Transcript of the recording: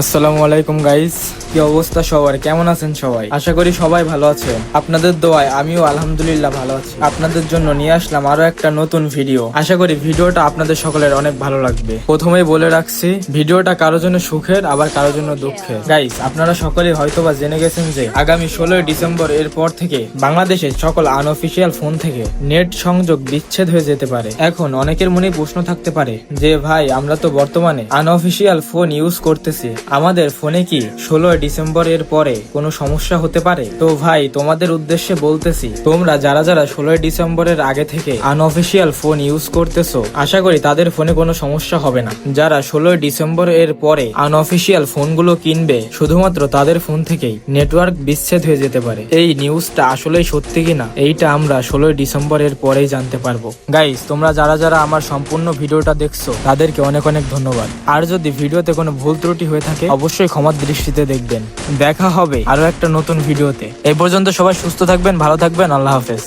আসসালামু আলাইকুম গাইস কি অবস্থা সবার? কেমন আছেন সবাই? আশা করি সবাই ভালো আছে আপনাদের দোয়ায় আমিও আলহামদুলিল্লাহ ভালো আছি। আপনাদের জন্য নিয়ে আসলাম আরও একটা নতুন ভিডিও আশা করি ভিডিওটা আপনাদের সকলের অনেক ভালো লাগবে। প্রথমেই বলে রাখছি, ভিডিওটা কারোর জন্য সুখের, আবার কারোর জন্য দুঃখের। গাইস আপনারা সকলেই হয়তোবা জেনে গেছেন যে, আগামী ষোলোই ডিসেম্বর এর পর থেকে বাংলাদেশের সকল আনঅফিসিয়াল ফোন থেকে নেট সংযোগ বিচ্ছেদ হয়ে যেতে পারে। এখন অনেকের মনে প্রশ্ন থাকতে পারে যে, ভাই, আমরা তো বর্তমানে আনঅফিসিয়াল ফোন ইউজ করতেছি। আমাদের ফোনে কি ষোলোই ডিসেম্বর এর পরে কোনো সমস্যা হতে পারে? তো ভাই, তোমাদের উদ্দেশ্যে বলতেছি, তোমরা যারা যারা ষোলোই ডিসেম্বরের আগে থেকে আনঅফিসিয়াল ফোন ইউজ করতেছো, আশা করি তাদের ফোনে কোনো সমস্যা হবে না। যারা ষোলোই ডিসেম্বর এর পরে আনঅফিসিয়াল ফোনগুলো কিনবে, শুধুমাত্র তাদের ফোন থেকেই নেটওয়ার্ক বিচ্ছেদ হয়ে যেতে পারে। এই নিউজটা আসলেই সত্যি কিনা, এইটা আমরা ষোলোই ডিসেম্বর এর পরেই জানতে পারব। গাইস তোমরা যারা যারা আমার সম্পূর্ণ ভিডিওটা দেখছ, তাদেরকে অনেক অনেক ধন্যবাদ। আর যদি ভিডিওতে কোনো ভুল ত্রুটি হয়ে থাকে, অবশ্যই ক্ষমার দৃষ্টিতে দেখবেন। দেখা হবে আরও একটা নতুন ভিডিওতে। এই পর্যন্ত সবাই সুস্থ থাকবেন, ভালো থাকবেন, আল্লাহ হাফেজ।